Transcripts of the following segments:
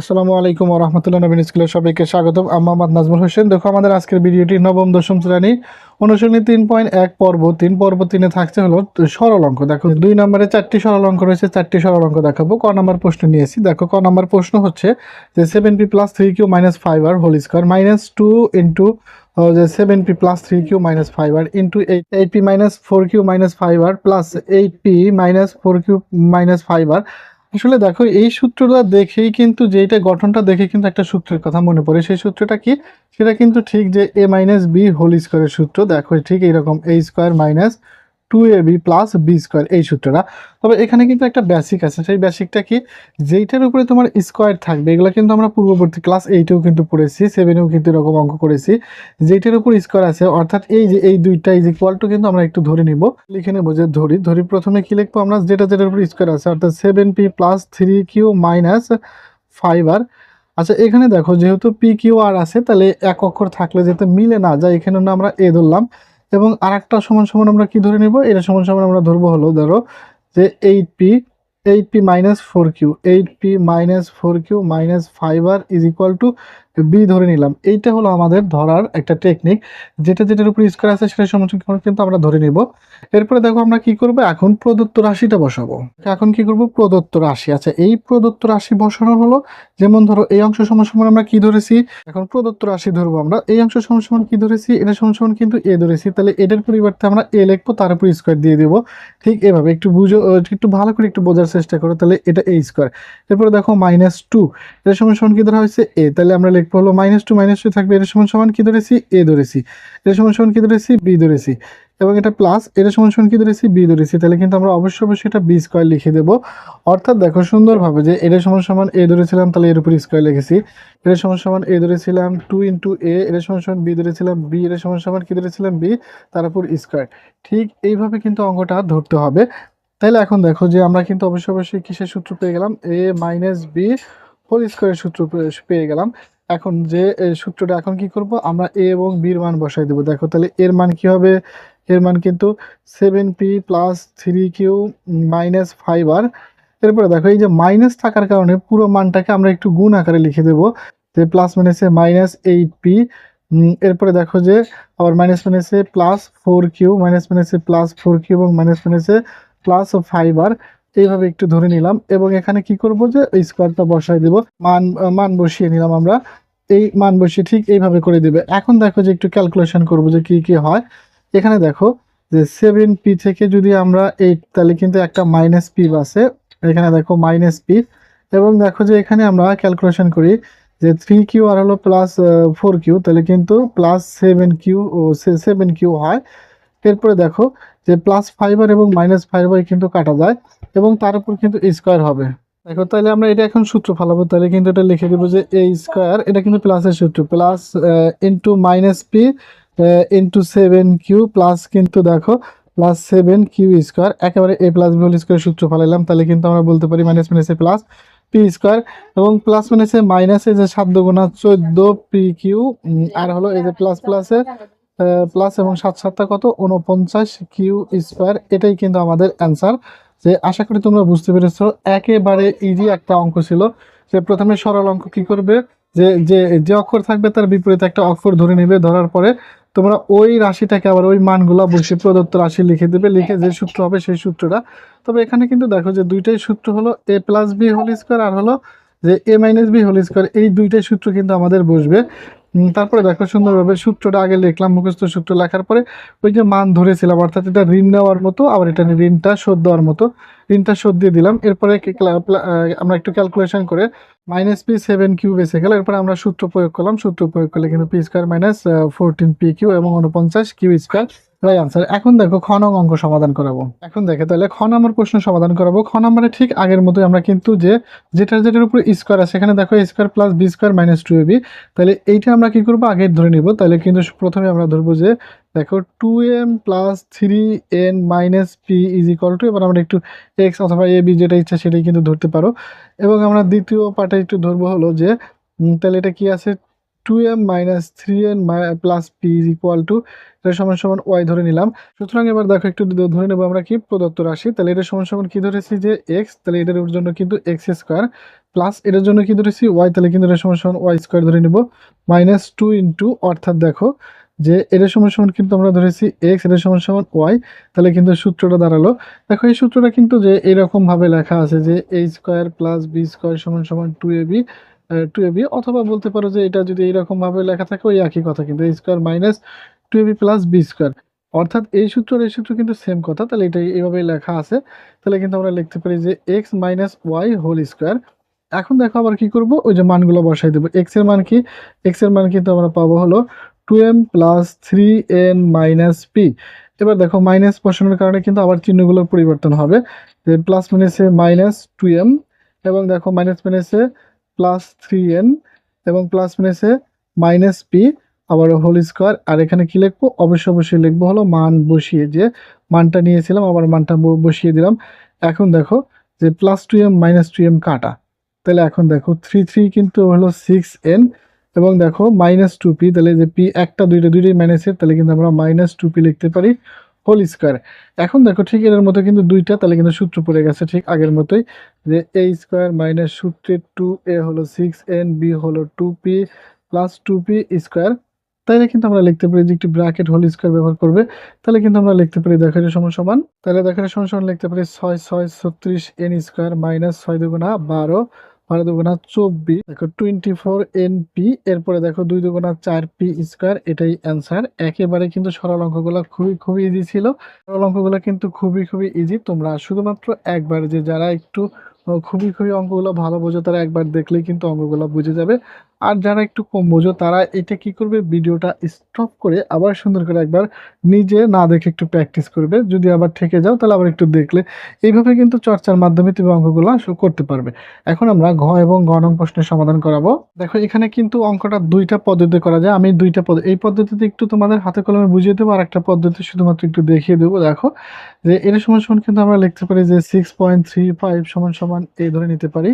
আসসালামু আলাইকুম রহমতুল্লাহ নবীন স্কুলের সবাইকে স্বাগতম। মোহাম্মদ নাজমুল হোসেন। দেখো, আমাদের আজকের ভিডিওটি নবম, দশম শ্রেণি অনুশীলনী তিন পয়েন্ট এক পর্ব। তিন পর্ব তিনে থাকছে হলো সরল অঙ্ক। দেখো, দুই নম্বরে চারটি সরল অঙ্ক রয়েছে, চারটি সরল অঙ্ক দেখাবো। ক নম্বর প্রশ্ন নিয়েছি। দেখো, ক নম্বর প্রশ্ন হচ্ছে যে seven P plus three Q minus five R whole square minus two into যে seven P plus three Q minus five R into eight eight P minus four Q minus five R plus eight P minus four Q minus five R আসলে দেখো, এই সূত্রটা দেখেই কিন্তু যেটা গঠনটা দেখে কিন্তু একটা সূত্রের কথা মনে পড়ে। সেই সূত্রটা কি? সেটা কিন্তু ঠিক যে এ মাইনাস বি হোল স্কোয়ারের সূত্র। দেখো, ঠিক এইরকম A square minus two A B plus B square এই সূত্রটা। তবে এখানে কিন্তু একটা বেসিক আছে। সেই বেসিকটা কি? যেইটার উপরে তোমার স্কোয়ার থাকবে, এগুলো কিন্তু আমরা পূর্ববর্তী ক্লাস এইটেও কিন্তু পড়েছি সেভেনেও কিন্তু এরকম অঙ্ক করেছি। যেইটার উপর স্কোয়ার আছে, অর্থাৎ এই যে, এই দুইটা ইজ ইকুয়াল টু কিন্তু আমরা একটু ধরে নিব। লিখে নেব যে, ধরি ধরি প্রথমে কি লিখব আমরা? যেটা, যেটার উপর স্কোয়ার আছে, অর্থাৎ seven P plus three Q minus five R আচ্ছা এখানে দেখো, যেহেতু পি কিউ আর আছে, তাহলে এক অক্ষর থাকলে যাতে মিলে না যায়, এখানে আমরা এ ধরলাম। এবং আর একটা সমান সমান আমরা কি ধরে নিব? এটা সমান সমান আমরা ধরবো হলো, ধরো যে eight P eight P minus four Q eight P minus four Q minus five R is equal to B ধরে নিলাম। এইটা হলো আমাদের ধরার একটা টেকনিক যেটা যেটার উপর স্কোয়ার আছে সেটা সমান কিন্তু আমরা ধরে নিব। এরপরে দেখো আমরা কি করব? এখন প্রদত্ত রাশিটা বসাবো। এখন কি করব? প্রদত্ত রাশি। আচ্ছা এই প্রদত্ত রাশি বসানো হলো, যেমন ধরো এই অংশ সমান আমরা কি ধরেছি? এখন প্রদত্ত রাশি ধরবো আমরা। এই অংশ সমান সমান কি ধরেছি? এটা সমান কিন্তু এ ধরেছি। তাহলে এটার পরিবর্তে আমরা এ লিখব, তার উপর স্কোয়ার দিয়ে দেবো। ঠিক এভাবে একটু বুঝো একটু ভালো করে একটু বোঝার চেষ্টা করো, তাহলে এটা এ স্কোয়ার এরপরে দেখো মাইনাস টু এটা সমান কি ধরা হয়েছে? এ তাহলে আমরা লিখব হলো মাইনাস টু মাইনাস টু থাকবে, এটা সমান সমান কি ধরেছি? এ ধরেছি। এটা সমান সমান কি ধরেছি? বি ধরেছি। এবং এটা প্লাস এটা সমান সমান কি ধরেছি? বি ধরেছি। তাহলে কিন্তু আমরা অবশ্যই অবশ্যই এটা বি স্কোয়ার লিখে দেবো। অর্থাৎ দেখো সুন্দরভাবে যে এটা সমান সমান এ ধরেছিলাম, তাহলে এর উপর স্কোয়ার লিখেছি। এটা সমান সমান এ ধরেছিলাম টু ইন্টু এ এটা সমান সমান বি ধরেছিলাম বি এটা সমান সমান কি ধরেছিলাম বি তার উপর স্কোয়ার ঠিক এইভাবে কিন্তু অঙ্কটা ধরতে হবে। তাহলে এখন দেখো যে আমরা কিন্তু অবশ্যই অবশ্যই কিসের সূত্র পেয়ে গেলাম? এ মাইনাস বি হোল স্কোয়ারের সূত্র পেয়ে গেলাম। এখন যে সূত্রটা এখন কি করব? আমরা এ এবং বির মান বসাই দেবো। দেখো, তাহলে এর মান কি হবে? এর মান কিন্তু seven P plus three Q minus five R এরপরে দেখো, এই যে মাইনাস থাকার কারণে পুরো মানটাকে আমরা একটু গুণ আকারে লিখে দেবো। যে প্লাস মাইনাসে মাইনাস এইট পি এরপরে দেখো যে, আবার মাইনাস মাইনাসে প্লাস ফোর কিউ মাইনাস মাইনাসে প্লাস ফোর কিউ এবং মাইনাস মাইনাসে প্লাস ফাইভ আর এইভাবে একটু ধরে নিলাম এবং এখানে কি করব যে স্কোয়ারটা বসাই দেব। মান মান বসিয়ে নিলাম আমরা। এই মান বসিয়ে ঠিক এইভাবে করে দিবে। এখন দেখো যে একটু ক্যালকুলেশন করব যে কি কি হয়। এখানে দেখো যে সেভেন পি থেকে যদি আমরা এইট তাহলে কিন্তু একটা মাইনাস পি আছে। এখানে দেখো মাইনাস পি এবং দেখো যে এখানে আমরা ক্যালকুলেশন করি যে থ্রি কিউ আর হলো প্লাস ফোর কিউ তাহলে কিন্তু plus seven Q seven Q হয়। এরপরে দেখো যে প্লাস ফাইবার এবং মাইনাস ফাইবার কিন্তু কাটা যায় এবং তার উপর কিন্তু স্কোয়ার হবে। দেখো, তাহলে আমরা এটা এখন সূত্র ফালাবো, তাহলে কিন্তু এটা লিখে দেবো যে এ স্কোয়ার এটা কিন্তু প্লাসের সূত্র plus into minus P into seven Q plus কিন্তু দেখো প্লাস সেভেন কিউ স্কোয়ার একেবারে A plus B whole square সূত্র ফালাইলাম, তাহলে কিন্তু আমরা বলতে পারি মাইনাস মাইনাসে প্লাস পি স্কোয়ার এবং প্লাস মাইনাসে মাইনাসে যে সাত দুগুণা চোদ্দ পি কিউ আর হলো এই যে প্লাস প্লাসে প্লাস এবং সাত সাতটা কত? উনপঞ্চাশ কিউ স্কোয়ার এটাই কিন্তু আমাদের অ্যান্সার যে আশা করি তোমরা বুঝতে পেরেছ, একেবারে ইজি একটা অঙ্ক ছিল। যে প্রথমে সরল অঙ্ক কি করবে? যে যে যে অক্ষর থাকবে তার বিপরীতে একটা অক্ষর ধরে নেবে, ধরার পরে তোমরা ওই রাশিটাকে আবার ওই মানগুলা বসে প্রদত্ত রাশি লিখে দেবে, লিখে যে সূত্র হবে সেই সূত্রটা। তবে এখানে কিন্তু দেখো যে দুইটাই সূত্র হলো A plus B whole square আর হলো যে A minus B whole square এই দুইটাই সূত্র কিন্তু আমাদের বসবে। তারপরে দেখো সুন্দরভাবে সূত্রটা আগে লিখলাম, মুখস্থ সূত্র লেখার পরে ওই যে মান ধরেছিলাম, অর্থাৎ এটা ঋণ নেওয়ার মতো, আবার এটা ঋণটা শোধ দেওয়ার মতো। ঋণটা শোধ দিয়ে দিলাম, এরপরে আমরা একটু ক্যালকুলেশন করে মাইনাস পি সেভেন কিউ বেসে গেল এরপরে আমরা সূত্র প্রয়োগ করলাম, সূত্র প্রয়োগ করলে কিন্তু P square minus fourteen P Q এবং উনপঞ্চাশ কিউ স্কোয়ার রাই আনসার এখন দেখো খ নং অঙ্ক সমাধান করাবো। এখন দেখে তাহলে খ নম্বর প্রশ্ন সমাধান করাবো। খ নম্বরে ঠিক আগের মতোই আমরা কিন্তু যে, যেটার যেটার উপর স্কোয়ার আছে সেখানে দেখো square plus B square minus two A B তাহলে এইটা আমরা কি করব? আগে ধরে নিব। তাহলে কিন্তু প্রথমে আমরা ধরবো যে দেখো two M plus three N minus P is equal to এবার আমরা একটু এক্স অথবা এ বি যেটা ইচ্ছা সেটাই কিন্তু ধরতে পারো। এবং আমরা দ্বিতীয় পার্টে একটু ধরবো হলো যে তাহলে এটা কি আছে? Two M minus three N plus P is equal to এটা সমান সমান ওয়াই ধরে নিলাম। সুতরাং এবার দেখো একটু ধরে নেব আমরা কি? প্রদত্ত রাশি। তাহলে এটা সমান সমান কি ধরেছি যে এক্স তাহলে এটার জন্য কিন্তু এক্স স্কোয়ার প্লাস এটার জন্য কি ধরেছি ওয়াই তাহলে কিন্তু এটা সমান সমান ওয়াই স্কোয়ার ধরে নিব। মাইনাস টু ইন্টু অর্থাৎ দেখো যে এটার সমান সমান কিন্তু আমরা ধরেছি এক্স এটার সমান সমান ওয়াই তাহলে কিন্তু সূত্রটা দাঁড়াল। দেখো, এই সূত্রটা কিন্তু যে এরকম ভাবে লেখা আছে যে A square plus B square সমান সমান two A B two A B অথবা বলতে পারো যে এটা যদি এইরকম ভাবে লেখা থাকে, ওই একই কথা কিন্তু A square minus two A B plus B square অর্থাৎ এই সূত্র এই সূত্র কিন্তু সেম কথা, তাহলে এটা এইভাবে লেখা আছে। তাহলে কিন্তু আমরা লিখতে পারি যে X minus Y whole square এখন দেখো আবার কি করব? ওই যে মানগুলো বসাই দেবো। এক্সের মান কি? এক্সের মান কিন্তু আমরা পাবো হলো two M plus three N minus P এবার দেখো মাইনাস বসানোর কারণে কিন্তু আবার চিহ্নগুলোর পরিবর্তন হবে। প্লাস মাইনাসে মাইনাস টু এম এবং দেখো মাইনাস মাইনাসে প্লাস থ্রি এন এবং প্লাস মাইনাসে মাইনাস পি আবার হোল স্কোয়ার আর এখানে কি লিখব? অবশ্যই অবশ্যই লিখব হলো মান বসিয়ে যে মানটা নিয়েছিলাম, আবার মানটা বসিয়ে দিলাম। এখন দেখো যে plus two M minus two M কাটা। তাহলে এখন দেখো থ্রি থ্রি কিন্তু হলো সিক্স এন এবং দেখো মাইনাস টু পি তাহলে যে পি একটা, দুইটা, দুইটাই মাইনাসের তাহলে কিন্তু আমরা মাইনাস টু পি লিখতে পারি হোল স্কোয়ার এখন দেখো, ঠিক এর মতো কিন্তু দুইটা, তাহলে কিন্তু সূত্র পড়ে গেছে ঠিক আগের মতোই যে এ স্কোয়ার মাইনাস সূত্রের টু এ হলো সিক্স এন বি হলো two P plus two P square তাহলে কিন্তু আমরা লিখতে পারি যে একটি ব্র্যাকেট হোল স্কোয়ার ব্যবহার করবে। তাহলে কিন্তু আমরা লিখতে পারি দেখো, এটা সমান সমান। তাহলে দেখো, এটা সমান সমান লিখতে পারি ছয় ছয়, ছত্রিশ এন স্কোয়ার মাইনাস ছয় দুগুণা বারো বারো দুগুণা চব্বিশ, দেখো টোয়েন্টি ফোর এনপি এরপরে দেখো দুই দুগুণা চার পি স্কোয়ার এটাই অ্যান্সার একেবারে কিন্তু সরল অঙ্কগুলো খুবই খুবই ইজি ছিল। সরল অঙ্কগুলো কিন্তু খুবই খুবই ইজি তোমরা শুধুমাত্র একবার যে যারা একটু খুবই খুবই অঙ্কগুলো ভালো বোঝো, তারা একবার দেখলেই কিন্তু অঙ্কগুলো বুঝে যাবে। আর যারা একটু কম বোঝো, তারা এটা কি করবে? ভিডিওটা স্টপ করে আবার সুন্দর করে একবার নিজে না দেখে একটু প্র্যাকটিস করবে। যদি আবার ঠেকে যাও, তাহলে আবার একটু দেখলে। এইভাবে কিন্তু চর্চার মাধ্যমে তুমি অঙ্কগুলো করতে পারবে। এখন আমরা ঘ এবং গ নং প্রশ্নের সমাধান করাবো। দেখো, এখানে কিন্তু অঙ্কটা দুইটা পদ্ধতি করা যায়। আমি দুইটা পদ্ধতি এই পদ্ধতিতে একটু তোমাদের হাতে কলমে বুঝিয়ে দেবো, আর একটা পদ্ধতি শুধুমাত্র একটু দেখিয়ে দেবো। দেখো, যে এর সমান সমান কিন্তু আমরা লিখতে পারি যে সিক্স পয়েন্ট থ্রি ফাইভ সমান সমান এই ধরে নিতে পারি।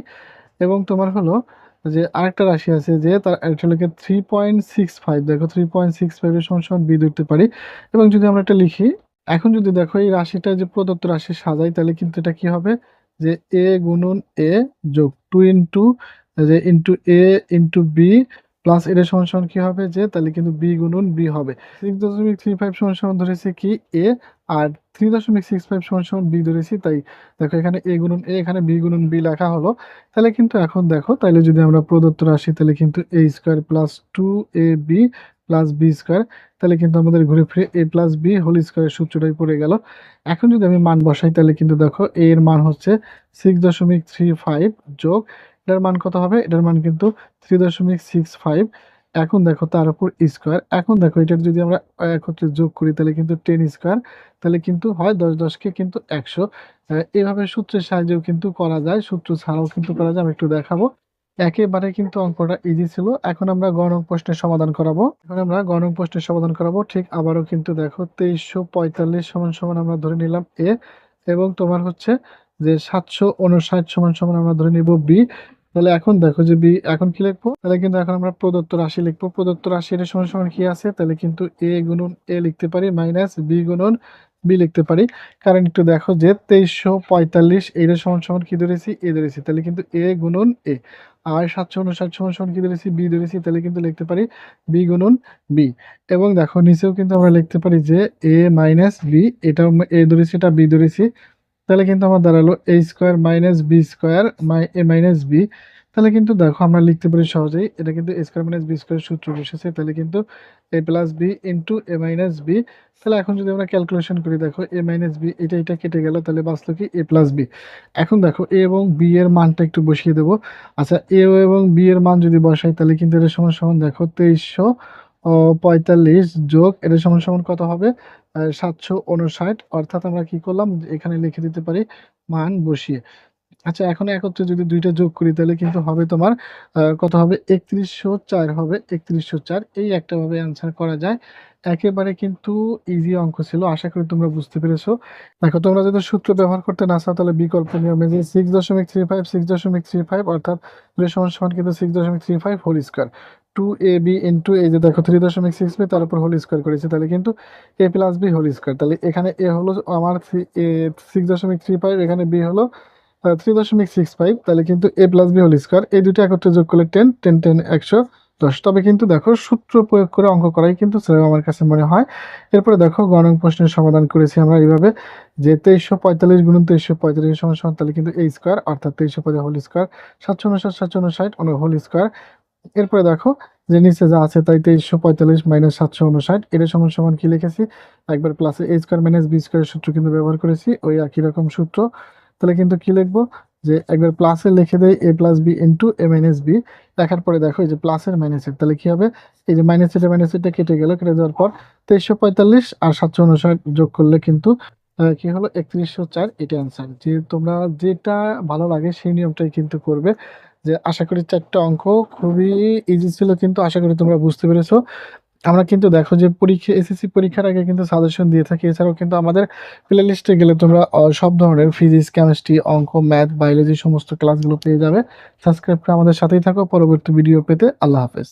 এবং তোমার হলো যে আরেকটা রাশি আছে যে তার actually three point six five দেখো থ্রি পয়েন্ট সিক্স ফাইভের সময় সমান বি ধরতে পারি। এবং যদি আমরা এটা লিখি, এখন যদি দেখো এই রাশিটা যে প্রদত্ত রাশি সাজাই, তাহলে কিন্তু এটা কি হবে? যে এ গুণন এ যোগ টু ইন্টু যে into A into B plus এটা সমান সমান কি হবে? যে, তাহলে কিন্তু বি গুণন বি হবে। সিক্স দশমিক থ্রি ফাইভ সমান সমান ধরেছে কি? এ আর থ্রি দশমিক সিক্স ফাইভ সমান সমান বি ধরেছি, তাই দেখো এখানে এ গুণন এ এখানে বি গুণন বি লেখা হলো। তাহলে কিন্তু এখন দেখো, তাহলে যদি আমরা প্রদত্ত রাশি, তাহলে কিন্তু A square plus two A B plus B square তাহলে কিন্তু আমাদের ঘুরে ফিরে এ প্লাস বি হোল স্কোয়ারের সূত্রটাই পড়ে গেল। এখন যদি আমি মান বসাই, তাহলে কিন্তু দেখো এ এর মান হচ্ছে সিক্স দশমিক থ্রি ফাইভ যোগ এটার মান কত হবে? এটার মান কিন্তু থ্রি দশমিক সিক্স ফাইভ এখন দেখো তার উপর স্কোয়ার এখন দেখো এটার যদি আমরা একত্রে যোগ করি, তাহলে কিন্তু টেন স্কোয়ার তাহলে কিন্তু হয় দশ দশকে কিন্তু একশো। এভাবে সূত্রের সাহায্যেও কিন্তু করা যায়। সূত্র ছাড়াও কিন্তু করা যায়। আমি একটু দেখাবো। একেবারে কিন্তু অঙ্কটা ইজি ছিল। এখন আমরা গণক প্রশ্নের সমাধান করাবো। এখন আমরা গণক প্রশ্নের সমাধান করাবো। ঠিক আবারও কিন্তু দেখো তেইশশো পঁয়তাল্লিশ সমান সমান আমরা ধরে নিলাম এ এবং তোমার হচ্ছে যে সাতশো উনষাট সমান সমান আমরা ধরে নিব বি। তাহলে এখন দেখো যে বি এখন কি লিখব? তাহলে কিন্তু এখন আমরা প্রদত্ত রাশি লিখব। প্রদত্ত রাশি এর সমান সমান কি আছে? তাহলে কিন্তু এ গুণন এ লিখতে পারি মাইনাস বি গুণন বি লিখতে পারি। কারণ একটু দেখো যে তেইশশো পঁয়তাল্লিশ এর সমান সমান কি ধরেছি? এ ধরেছি। তাহলে কিন্তু এ গুণন এ। আর সাতশো উনষাট সমান সমান কি ধরেছি? বি ধরেছি। তাহলে কিন্তু লিখতে পারি বি গুণন বি। এবং দেখো নিচেও কিন্তু আমরা লিখতে পারি যে এ মাইনাস বি। এটাও এ ধরেছি, এটা বি ধরেছি। তাহলে কিন্তু আমার দাঁড়াল A square minus B square my A minus B তাহলে কিন্তু দেখো আমরা লিখতে পারি সহজেই, এটা কিন্তু A square minus B square সূত্র বসেছে, তাহলে কিন্তু A plus B into A minus B তাহলে এখন যদি আমরা ক্যালকুলেশন করি, দেখো এ মাইনাস বি এটা এটা কেটে গেল, তাহলে বাঁচলো কি? এ প্লাস বি এখন দেখো এ এবং বি এর মানটা একটু বসিয়ে দেবো। আচ্ছা এ এবং বি এর মান যদি বসাই, তাহলে কিন্তু এটা সমান সমান দেখো তেইশশো পঁয়তাল্লিশ যোগ, এটা সমান সমান কত হবে? সাতশো উনষাট। অর্থাৎ আমরা কি করলাম? এখানে লিখে দিতে পারি মান বসিয়ে। আচ্ছা এখন একত্রে যদি দুইটা যোগ করি, তাহলে কিন্তু হবে তোমার কত হবে? একত্রিশশো চার হবে। একত্রিশশো চার, এই একটা ভাবে অ্যান্সার করা যায়। একেবারে কিন্তু ইজি অঙ্ক ছিল, আশা করি তোমরা বুঝতে পেরেছ। দেখো, তোমরা যদি সূত্র ব্যবহার করতে না চাও, তাহলে বিকল্প নিয়মে যে সিক্স দশমিক থ্রি ফাইভ সিক্স দশমিক থ্রি ফাইভ অর্থাৎ সমান সমান কিন্তু সিক্স দশমিক three five whole square two A B into এই যে দেখো থ্রি দশমিক সিক্স বি তার উপর হোল স্কোয়ার করেছে, তাহলে কিন্তু A plus B whole square তাহলে এখানে এ হলো আমার সিক্স দশমিক থ্রি ফাইভ এখানে বি হলো থ্রি দশমিক সিক্স ফাইভ তাহলে কিন্তু A plus B whole square এই দুটো একত্রে যোগ করলে টেন টেন টেন একশো দশ। তবে কিন্তু দেখো, সূত্র প্রয়োগ করে অঙ্ক করাই কিন্তু সেরকম আমার কাছে মনে হয়। এরপরে দেখো, গণক প্রশ্নের সমাধান করেছি আমরা এইভাবে, যে তেইশশো পঁয়তাল্লিশ গুণন তেইশশো পঁয়তাল্লিশ সমান সমান, তাহলে কিন্তু এই স্কোয়ার অর্থাৎ তেইশশো পঁয়তাল্লিশ হোল স্কোয়ার সাতশো উনষাট সাতশো উনষাট হোল স্কোয়ার এরপরে দেখো, যে নিচে যা আছে তাই তেইশশো পঁয়তাল্লিশ মাইনাস সাতশো উনষাট এটা সমান সমান কি লিখেছি? একবার প্লাসে এ স্কোয়ার মাইনাস বি স্কোয়ারের সূত্র কিন্তু ব্যবহার করেছি, ওই একই রকম সূত্র। তাহলে কিন্তু কি লিখব? যে একবার প্লাসে লিখে দেয় A plus B into A minus B দেখার পরে দেখো এই যে প্লাসের মাইনাসের তাহলে কি হবে? এই যে মাইনাস এটা মাইনাস এটা কেটে গেল, কেটে যাওয়ার পর তেইশশো পঁয়তাল্লিশ আর সাতশো উনষাট যোগ করলে কিন্তু কি হলো? একত্রিশশো চার, এটা অ্যান্সার যে তোমরা যেটা ভালো লাগে সেই নিয়মটাই কিন্তু করবে। যে আশা করি চারটা অঙ্ক খুবই ইজি ছিল, কিন্তু আশা করি তোমরা বুঝতে পেরেছ। আমরা কিন্তু দেখো যে পরীক্ষা এসএসসি পরীক্ষার আগে কিন্তু সাজেশন দিয়ে থাকি। এছাড়াও কিন্তু আমাদের প্লে লিস্টে গেলে তোমরা সব ধরনের ফিজিক্স কেমিস্ট্রি অঙ্ক ম্যাথ বায়োলজি সমস্ত ক্লাসগুলো পেয়ে যাবে। সাবস্ক্রাইব করে আমাদের সাথেই থাকো। পরবর্তী ভিডিও পেতে আল্লাহ হাফেজ।